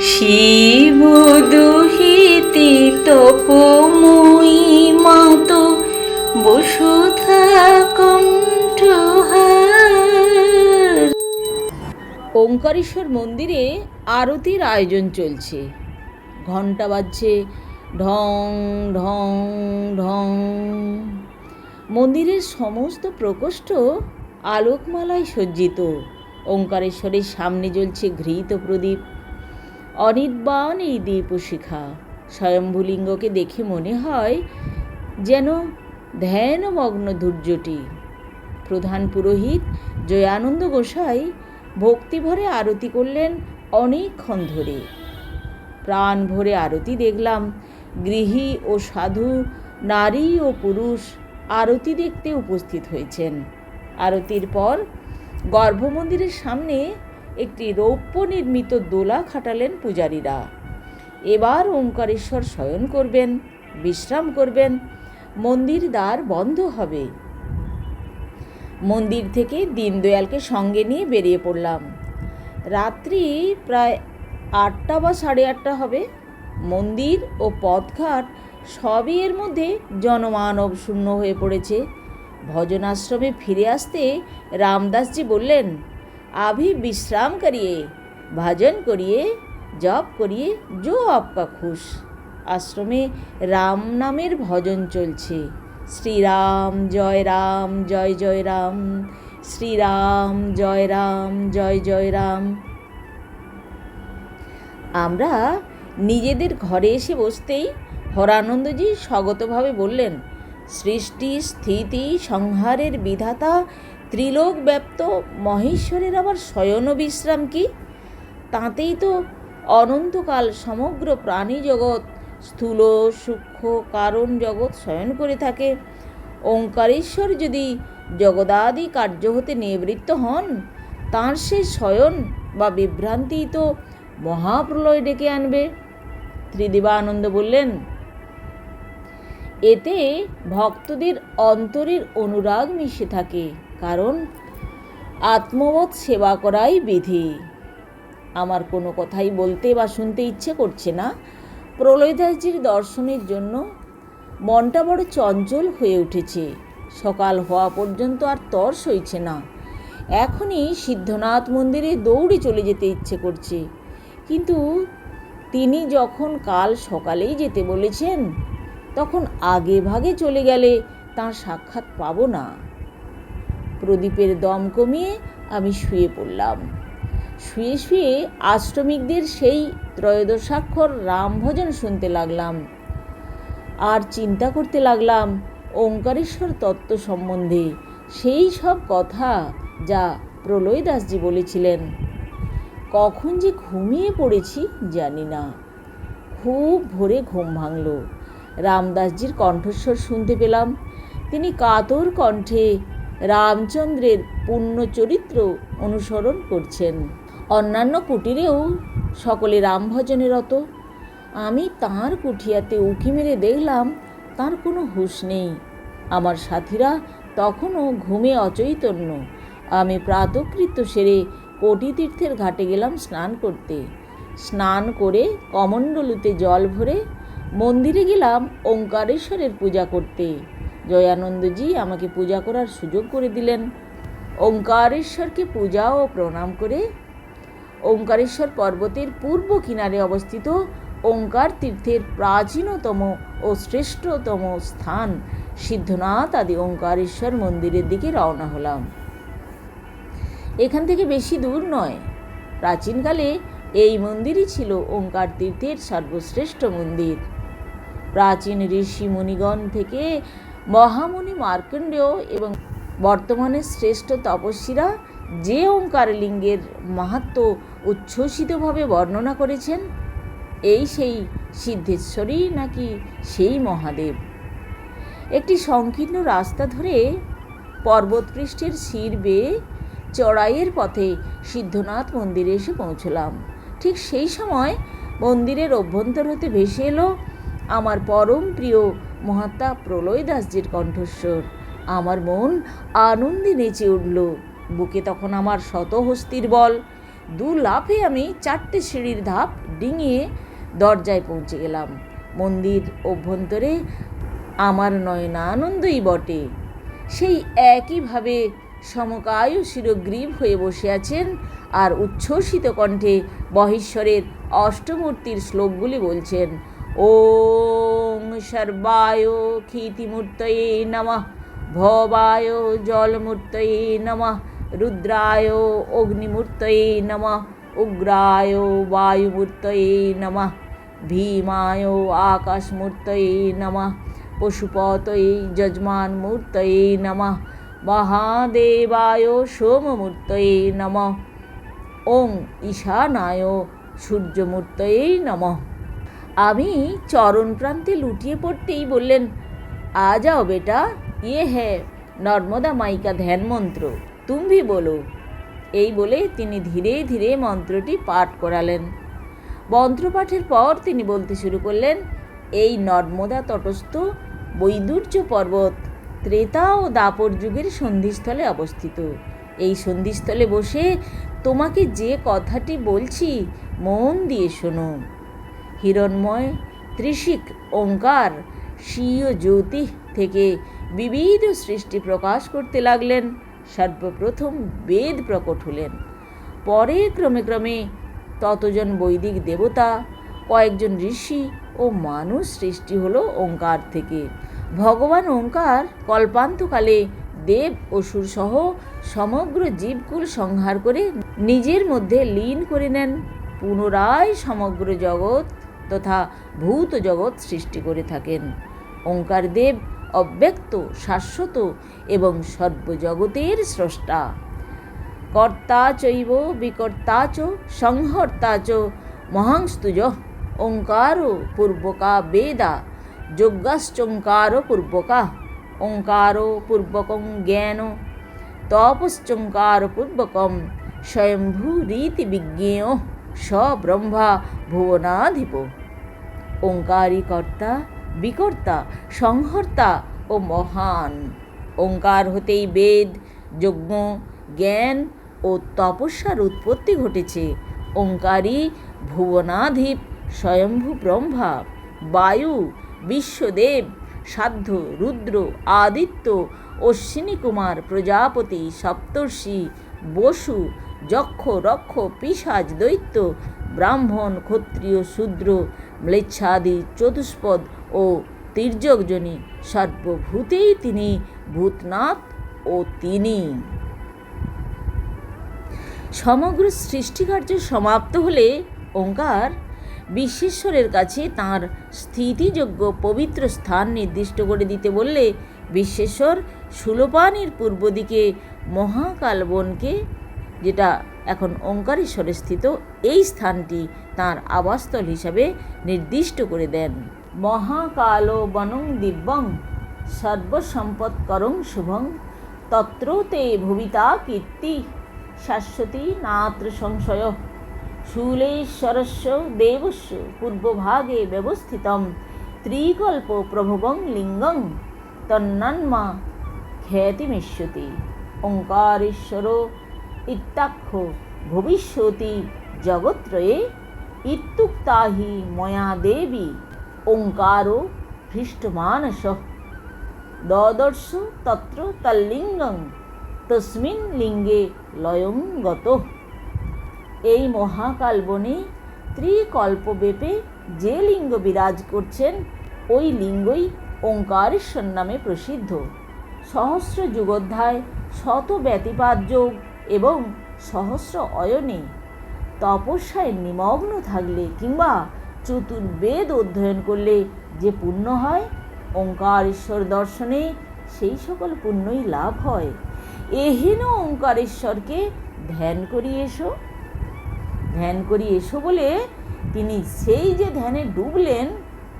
শিব দুহিতে তপময়ী মাত, বসুধা কণ্ঠহার। ওঙ্কারেশ্বর মন্দিরে আরতির আয়োজন চলছে। ঘণ্টা বাজছে, ঢং ঢং ঢং। মন্দিরের সমস্ত প্রকোষ্ঠ আলোকমালায় সজ্জিত। ওঙ্কারেশ্বরের সামনে জ্বলছে ঘৃত প্রদীপ। অনির্বাণ এই দীপশিখা স্বয়ম্ভুলিঙ্গকে দেখে মনে হয় যেন ধ্যানমগ্ন ধৈর্যটি প্রধান পুরোহিত জয়ানন্দ গোসাই ভক্তিভরে আরতি করলেন অনেকক্ষণ ধরে। প্রাণ ভরে আরতি দেখলাম। গৃহী ও সাধু, নারী ও পুরুষ আরতি দেখতে উপস্থিত হয়েছেন। আরতির পর গর্ভমন্দিরের সামনে একটি রৌপ্য নির্মিত দোলা খাটালেন পূজারীরা। এবার ওঙ্কারেশ্বর শয়ন করবেন, বিশ্রাম করবেন, মন্দির দ্বার বন্ধ হবে। মন্দির থেকে দীনদয়ালকে সঙ্গে নিয়ে বেরিয়ে পড়লাম। রাত্রি প্রায় আটটা বা সাড়ে আটটা হবে। মন্দির ও পথঘাট সবই এর মধ্যে জনমানব শূন্য হয়ে পড়েছে। ভজনাশ্রমে ফিরে আসতে রামদাসজি বললেন আভি বিশ্রাম করিয়ে, ভজন করিয়ে, জপ করিয়ে, জো আপকা খুশ। আশ্রমে রাম নামের ভজন চলছে। শ্রীরাম, জয় রাম, জয় জয় রাম। শ্রীরাম, জয় রাম, জয় জয় রাম। আমরা নিজেদের ঘরে এসে বসতেই হরানন্দজি স্বগতভাবে বললেন, সৃষ্টি স্থিতি সংহারের বিধাতা ত্রিলোক ব্যাপ্ত মহেশ্বরের আবার শয়ন বিশ্রাম কি? তাতেই তো অনন্তকাল সমগ্র প্রাণী জগৎ স্থূল, সূক্ষ্ম কারণ জগৎ শয়ন করে থাকে। ওঙ্কারেশ্বর যদি জগদাদি কার্য হতে নিবৃত্ত হন, তাঁর সে শয়ন বা বিভ্রান্তি তো মহাপ্রলয় ডেকে আনবে। ত্রিদিবানন্দ বললেন, এতে ভক্তদের অন্তরের অনুরাগ মিশে থাকে। কারণ আত্মবোধ সেবা করাই বিধি। আমার কোনো কথাই বলতে বা শুনতে ইচ্ছে করছে না। প্রলয়দাসজির দর্শনের জন্য মনটা বড় চঞ্চল হয়ে উঠেছে। সকাল হওয়া পর্যন্ত আর তর সইছে না। এখনই সিদ্ধনাথ মন্দিরে দৌড়ে চলে যেতে ইচ্ছে করছে। কিন্তু তিনি যখন কাল সকালেই যেতে বলেছেন, তখন আগে ভাগে চলে গেলে তার সাক্ষাৎ পাবো না। প্রদীপের দম কমিয়ে আমি শুয়ে পড়লাম। শুয়ে শুয়ে আশ্রমিকদের সেই ত্রয়োদশাক্ষর রাম ভজন শুনতে লাগলাম। আর চিন্তা করতে লাগলাম, ওঙ্কারেশ্বর তত্ত্ব সম্বন্ধে সেই সব কথা যা প্রলয় দাসজি বলেছিলেন। কখন যে ঘুমিয়ে পড়েছি জানি না। খুব ভোরে ঘুম ভাঙল। রামদাসজির কণ্ঠস্বর শুনতে পেলাম। তিনি কাতর কণ্ঠে রামচন্দ্রের পূর্ণ চরিত্র অনুসরণ করছেন। অন্যান্য কুটিরেও সকলে রাম ভজনে রত। আমি তাঁর কুঠিয়াতে উঁকি মেরে দেখলাম, তার কোনো হুঁশ নেই। আমার সাথীরা তখনও ঘুমে অচৈতন্য। আমি প্রাতকৃত্য সেরে কোটি তীর্থের ঘাটে গেলাম স্নান করতে। স্নান করে কমণ্ডলুতে জল ভরে মন্দিরে গেলাম ওঙ্কারেশ্বরের পূজা করতে। জয়ানন্দজি আমাকে পূজা করার সুযোগ করে দিলেন। ওঙ্কারেশ্বরকে পূজা ও প্রণাম করে ওঙ্কারেশ্বর পর্বতের পূর্ব কিনারে অবস্থিত ওঙ্কার তীর্থের প্রাচীনতম ও শ্রেষ্ঠতম স্থান সিদ্ধনাথ আদি ওঙ্কারেশ্বর মন্দিরের দিকে রওনা হলাম। এখান থেকে বেশি দূর নয়। প্রাচীনকালে এই মন্দিরই ছিল ওঙ্কার তীর্থের সর্বশ্রেষ্ঠ মন্দির। প্রাচীন ঋষি মুনিগণ থেকে মহামুনি মার্কণ্ডেয় এবং বর্তমানে শ্রেষ্ঠ তপস্বীরা যে ওঙ্কার লিঙ্গের মাহাত্ম উচ্ছ্বসিতভাবে বর্ণনা করেছেন, এই সেই সিদ্ধেশ্বরী নাকি সেই মহাদেব। একটি সংকীর্ণ রাস্তা ধরে পর্বতপৃষ্ঠের শির বেয়ে চড়াইয়ের পথে সিদ্ধনাথ মন্দিরে এসে পৌঁছলাম। ঠিক সেই সময় মন্দিরের অভ্যন্তর হতে ভেসে এলো আমার পরম প্রিয় মহাত্মা প্রলয় দাসজির কণ্ঠস্বর। আমার মন আনন্দে নেচে উঠল। বুকে তখন আমার শত হস্তির বল। দু লাফে আমি চারটে সিঁড়ির ধাপ ডিঙিয়ে দরজায় পৌঁছে গেলাম। মন্দির অভ্যন্তরে আমার নয়নানন্দই বটে। সেই একইভাবে সমকায়ু শিরগ্রীব হয়ে বসে আছেন আর উচ্ছ্বসিত কণ্ঠে মহেশ্বরের অষ্টমূর্তির শ্লোকগুলি বলছেন ওং সর্বায় ক্ষিতিমূর্তয়ে নমঃ। ভবায় জলমূর্তয়ে নমঃ। রুদ্রায় অগ্নিমূর্তয়ে নমঃ। উগ্রায় বায়ুমূর্তয়ে নমঃ। ভীমায় আকাশমূর্তয়ে নমঃ। পশুপতয়ে যজমানমূর্তয়ে নমঃ। মহাদেবায় সোমমূর্তয়ে নমঃ। ওং ঈশানায় সূর্যমূর্তয়ে নমঃ। আমি চরণ প্রান্তে লুটিয়ে পড়তেই বললেন, আ যাও বেটা ইয়ে হ্যাঁ নর্মদা মাইকা ধ্যান মন্ত্র, তুমি বলো। এই বলে তিনি ধীরে ধীরে মন্ত্রটি পাঠ করালেন। মন্ত্রপাঠের পর তিনি বলতে শুরু করলেন, এই নর্মদা তটস্থ বৈদুর্য পর্বত, ত্রেতা ও দাপর যুগের সন্ধিস্থলে অবস্থিত। এই সন্ধিস্থলে বসে তোমাকে যে কথাটি বলছি, মন দিয়ে শোনো। হিরণময় ত্রিশিক ওঙ্কার স্বীয় জ্যোতি থেকে বিবিধ সৃষ্টি প্রকাশ করতে লাগলেন, সর্বপ্রথম বেদ প্রকট হলেন। পরে ক্রমে ক্রমে ততজন বৈদিক দেবতা, কয়েকজন ঋষি ও মানুষ সৃষ্টি হলো ওঙ্কার থেকে। ভগবান ওঙ্কার কল্পান্তকালে দেব অসুর সহ সমগ্র জীবকুল সংহার করে নিজের মধ্যে লীন করে নেন। পুনরায় সমগ্র জগৎ তথা ভূত জগৎ সৃষ্টি করে থাকেন। ওঙ্কার দেব অব্যক্ত, শাশ্বত এবং সর্বজগতের স্রষ্টা। কর্তা চৈব, বিকর্তা চ, সংহর্তা চ মহাংস্তুজ ওঙ্কার পূর্বকা বেদা যজ্ঞাশ্চঙ্কার পূর্বকা, ওঙ্কার পূর্বকং জ্ঞান তপশ্চঙ্কার পূর্বকম স্বয়ম্ভূ রীতি বিজ্ঞেয় স ব্রহ্মা ভুবনাধিপ। ওঙ্কারী কর্তা বিকর্তা, সংহর্তা ও মহান। ওঙ্কার হতেই বেদ, যজ্ঞ, জ্ঞান ও তপস্যার উৎপত্তি ঘটেছে। ওঙ্কারী ভুবনাধিপ, স্বয়ম্ভু ব্রহ্মা, বায়ু, বিশ্বদেব, সাধ্য, রুদ্র, আদিত্য, অশ্বিনী কুমার, প্রজাপতি, সপ্তর্ষি, বসু, যক্ষ, রক্ষ, পিসাজ, দৈত্য, ব্রাহ্মণ, ক্ষত্রিয়, শূদ্র ম্লেচ্ছাদি, চতুষ্পদ ও তির্যকজনী সর্বভূতেই তিনি ভূতনাথ ও তিনি। সমগ্র সৃষ্টিকার্য সমাপ্ত হলে ওঙ্কার বিশ্বেশ্বরের কাছে তার স্থিতিযোগ্য পবিত্র স্থান নির্দিষ্ট করে দিতে বললে বিশ্বেশ্বর সুলোপানির পূর্ব দিকে মহাকাল বনকে যেটা এখন ওঙ্কারেশ্বরে স্থিত এই স্থানটি তার আবাসস্থল হিসাবে নির্দিষ্ট করে দেন। মহাকাল বনং দিব্যং সর্বসম্পৎকরং শুভং তত্র তে ভবিতা কীর্তি শাশ্বতী নাত্র সংশয় শূলেশ্বরস্য দেবস্য পূর্বভাগে ব্যবস্থিতম ত্রিকল্প প্রভবং লিঙ্গং তন্নন্মা খ্যাতিমিষ্যতি। ওঙ্কারেশ্বর ইত্যাখ্য ভবিষ্যতি জগত্রয়ে ইত্যুক্তাহি ময়া দেবী ওঙ্কারো হৃষ্টমানস দদর্শ তত্র তল্লিঙ্গং তস্মিন লিঙ্গে লয়ং গত। এই মহাকাল বনে ত্রিকল্পবেপে যে লিঙ্গ বিরাজ করছেন, ওই লিঙ্গই ওঙ্কারেশ্বর নামে প্রসিদ্ধ। সহস্র যুগোধ্যায় শত ব্যতিপাত যোগ এবং সহস্র অয়নে তপস্যায় নিমগ্ন থাকলে কিংবা চতুর্বেদ অধ্যয়ন করলে যে পুণ্য হয় ওঙ্কারেশ্বর দর্শনে সেই সকল পুণ্যই লাভ হয়। এহেন ওঙ্কারেশ্বরকে ধ্যান করি এসো। ধ্যান করি এসো বলে তিনি সেই যে ধ্যানে ডুবলেন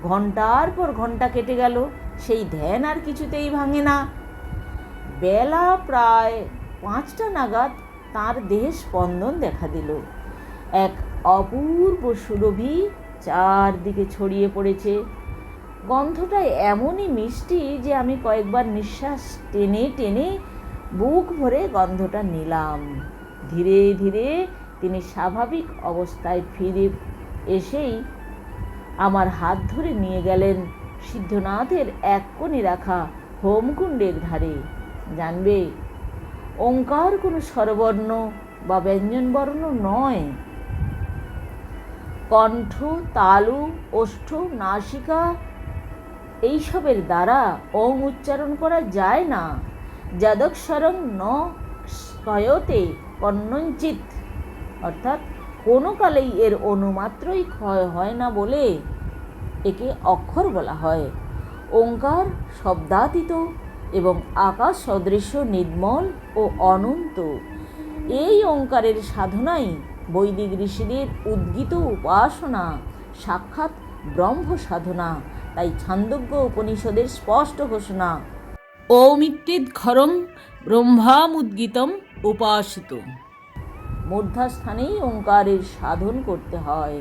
ঘণ্টার পর ঘণ্টা কেটে গেল। সেই ধ্যান আর কিছুতেই ভাঙে না। বেলা প্রায় পাঁচটা নাগাদ তার দেহে স্পন্দন দেখা দিল। এক অপূর্ব সুরভি চারদিকে ছড়িয়ে পড়েছে। গন্ধটা এমনই মিষ্টি যে আমি কয়েকবার নিঃশ্বাস টেনে টেনে বুক ভরে গন্ধটা নিলাম। ধীরে ধীরে তিনি স্বাভাবিক অবস্থায় ফিরে এসেই আমার হাত ধরে নিয়ে গেলেন সিদ্ধনাথের এক কোণে রাখা হোমকুণ্ডের ধারে। জানবে ওঙ্কার কোনো স্বরবর্ণ বা ব্যঞ্জনবর্ণ নয়। কণ্ঠ, তালু, ওষ্ঠ, নাসিকা এইসবের দ্বারা ওং উচ্চারণ করা যায় না। যাদক্ষরং ন ক্ষয়তে কন্নঞ্চিত। অর্থাৎ কোনো কালেই এর অনুমাত্রই ক্ষয় হয় না বলে একে অক্ষর বলা হয়। ওঙ্কার শব্দাতীত এবং আকাশ সদৃশ্য নির্মল ও অনন্ত। এই ওঙ্কারের সাধনাই বৈদিক ঋষিদের উদ্গীত উপাসনা সাক্ষাৎ ব্রহ্ম সাধনা তাই ছান্দোগ্য উপনিষদের স্পষ্ট ঘোষণা। ঔমিত্তিদ খরং ব্রহ্মামুদ্গীতম উপাসিত। মূর্ধাস্থানেই ওঙ্কারের সাধন করতে হয়।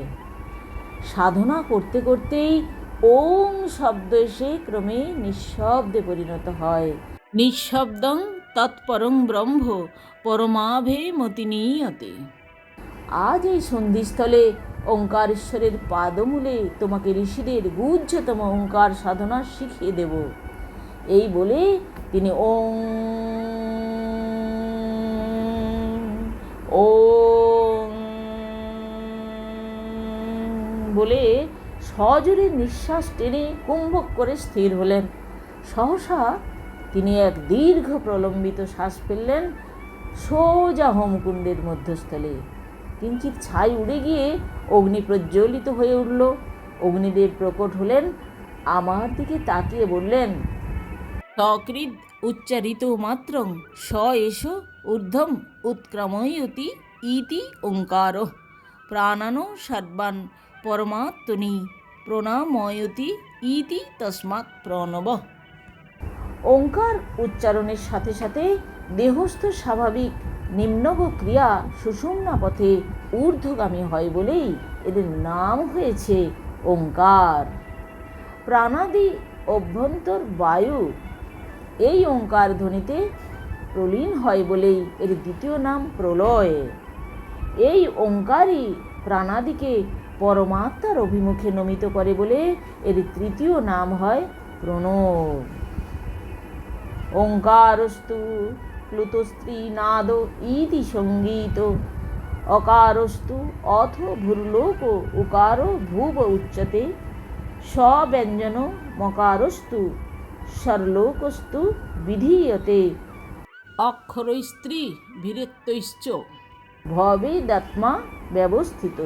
সাধনা করতে করতেই ওং শব্দ এসে ক্রমে নিঃশব্দে পরিণত হয়। নিঃশব্দং তৎপরং ব্রহ্ম পরমাভে মতিনীয়তে আজ এই সন্ধিস্থলে ওঙ্কারেশ্বরের পাদমূলে তোমাকে ঋষিদের গুহ্যতম ওঙ্কার সাধনা শিখিয়ে দেব। এই বলে তিনি ওং ওং বলে সজোরে নিঃশ্বাস টেনে কুম্ভক করে স্থির হলেন। সহসা তিনি এক দীর্ঘ প্রলম্বিত শ্বাস ফেললেন সোজা হোমকুণ্ডের মধ্যস্থলে। কিঞ্চিত ছাই উড়ে গিয়ে অগ্নি প্রজ্বলিত হয়ে উঠল। অগ্নিদেব প্রকট হলেন, আমার দিকে তাকিয়ে বললেন সকৃদ উচ্চারিত মাত্রং, স এষ ঊর্ধ্বম উৎক্রময়তি ইতি ওঙ্কার। প্রাণানো সর্বান পরমাত্মনি প্রণাময়তি ইতি তস্মাৎ প্রণব। ওঙ্কার উচ্চারণের সাথে সাথে দেহস্থ স্বাভাবিক নিম্নগ ক্রিয়া সুষুম্না পথে ঊর্ধ্বগামী হয় বলেই এদের নাম হয়েছে ওঙ্কার। প্রাণাদি অভ্যন্তর বায়ু, এই ওঙ্কার ধ্বনিতে প্রলীন হয় বলেই এর দ্বিতীয় নাম প্রলয়। এই ওঙ্কারই প্রাণাদিকে পরমাত্মার অভিমুখে নমিত করে বলে এর তৃতীয় নাম হয় প্রণব। ওঙ্কারস্তু প্লুতস্ত্রী নাদ ইতি সংগীত। অকারস্তু অথ ভূর্লোক উকার ভুব উচ্যতে স্বব্যঞ্জন মকারস্তু সরলোকস্তু বিধীয়তে। অক্ষর স্ত্রী বীরত্বৈশ্চ ভবেদাত্মা ব্যবস্থিত।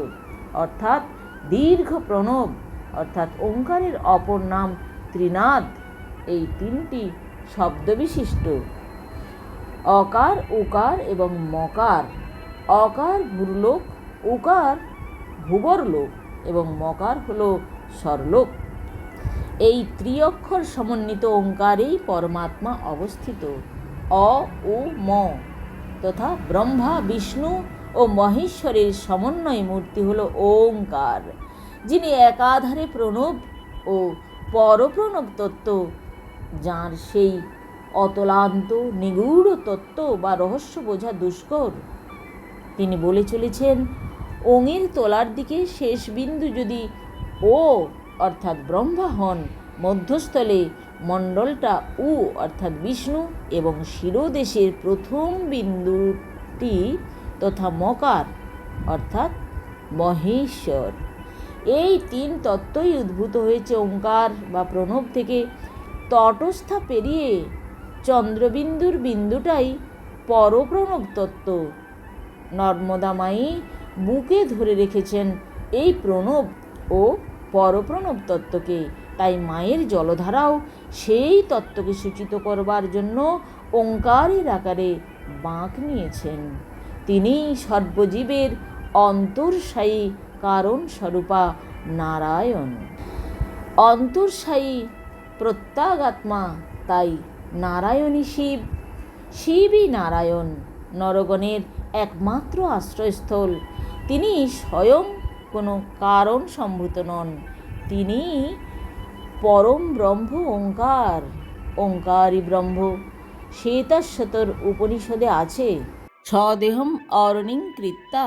অর্থাৎ দীর্ঘ প্রণব, অর্থাৎ ওঙ্কারের অপর নাম ত্রিনাদ। এই তিনটি শব্দবিশিষ্ট। অকার, উকার এবং মকার। অকার ভূরলোক, উকার ভূবরলোক এবং মকার হল স্বরলোক। এই ত্রিঅক্ষর সমন্বিত ওঙ্কারেই পরমাত্মা অবস্থিত। অ ও ম তথা ব্রহ্মা, বিষ্ণু ও মহেশ্বরের সমন্বয় মূর্তি হল ওঙ্কার, যিনি একাধারে প্রণব ও পরপ্রণব তত্ত্ব, যাঁর সেই অতলান্ত নিগূঢ় তত্ত্ব বা রহস্য বোঝা দুষ্কর। তিনি বলে চলেছেন ওঙের তলার দিকে শেষ বিন্দু যদি ও, অর্থাৎ ব্রহ্মা হন, মধ্যস্থলে মণ্ডলটা উ, অর্থাৎ বিষ্ণু এবং শিরোদেশের প্রথম বিন্দুটি তথা মকার, অর্থাৎ মহেশ্বর। এই তিন তত্ত্বই উদ্ভূত হয়েছে ওঙ্কার বা প্রণব থেকে। তটস্থা পেরিয়ে চন্দ্রবিন্দুর বিন্দুটাই পরপ্রণব তত্ত্ব। নর্মদামায়ী বুকে ধরে রেখেছেন এই প্রণব ও পরপ্রণব তত্ত্বকে। তাই মায়ের জলধারাও সেই তত্ত্বকে সূচিত করবার জন্য ওঙ্কারের আকারে বাঁক নিয়েছেন। তিনি সর্বজীবের অন্তর্সায়ী কারণ স্বরূপা নারায়ণ। অন্তর্সায়ী প্রত্যাগাত্মা তাই নারায়ণী শিব। শিবই নারায়ণ, নরগণের একমাত্র আশ্রয়স্থল। তিনি স্বয়ং কোনো কারণ সম্ভূত নন। তিনি পরম ব্রহ্ম ওঙ্কার, ওঙ্কারই ব্রহ্ম। শ্বেতাশ্বতর উপনিষদে আছে স্বদেহম অরণিং কৃত্তা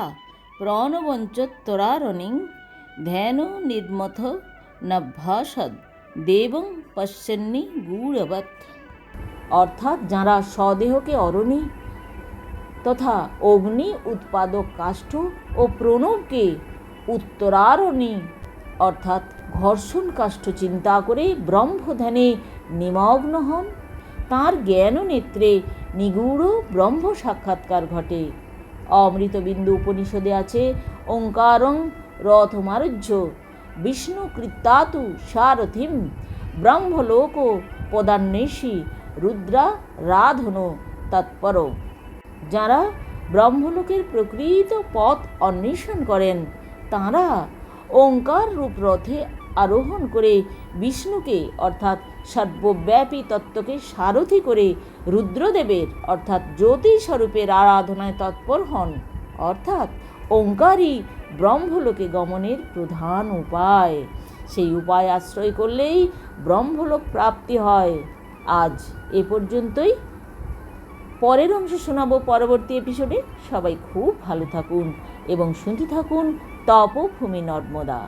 প্রণবঞ্চত্তরারণিং ধ্যান নির্মথ নভ্যাসদ, দেবং পশ্যন্নি গূঢ়বৎ। অর্থাৎ যারা স্বদেহকে অরণি তথা অগ্নি উৎপাদক কাষ্ঠ ও প্রণবকে উত্তরারণি, অর্থাৎ ঘর্ষণ কাষ্ঠ চিন্তা করে ব্রহ্মধ্যানে নিমগ্ন হন, তাঁর জ্ঞান নেত্রে নিগূঢ় ব্রহ্ম সাক্ষাৎকার ঘটে। অমৃতবিন্দু উপনিষদে আছে, ওঙ্কারং রথমারুহ্য বিষ্ণু কৃত্তাতু সারথিম, ব্রহ্মলোক পদান্বেষী, রুদ্রা রাধন তৎপর যারা ব্রহ্মলোকের প্রকৃত পথ অন্বেষণ করেন, তাঁরা ওঙ্কার রূপ রথে আরোহণ করে বিষ্ণুকে, অর্থাৎ সর্বব্যাপী তত্ত্বকে সারথি করে রুদ্রদেবের, অর্থাৎ জ্যোতিস্বরূপের আরাধনায় তৎপর হন। অর্থাৎ ওঙ্কারই ব্রহ্মলোকে গমনের প্রধান উপায়। সেই উপায় আশ্রয় করলেই ব্রহ্মলোক প্রাপ্তি হয়। আজ এ পর্যন্তই। পরের অংশ শোনাবো পরবর্তী এপিসোডে। সবাই খুব ভালো থাকুন এবং শুনতে থাকুন। তপভূমি নর্মদা।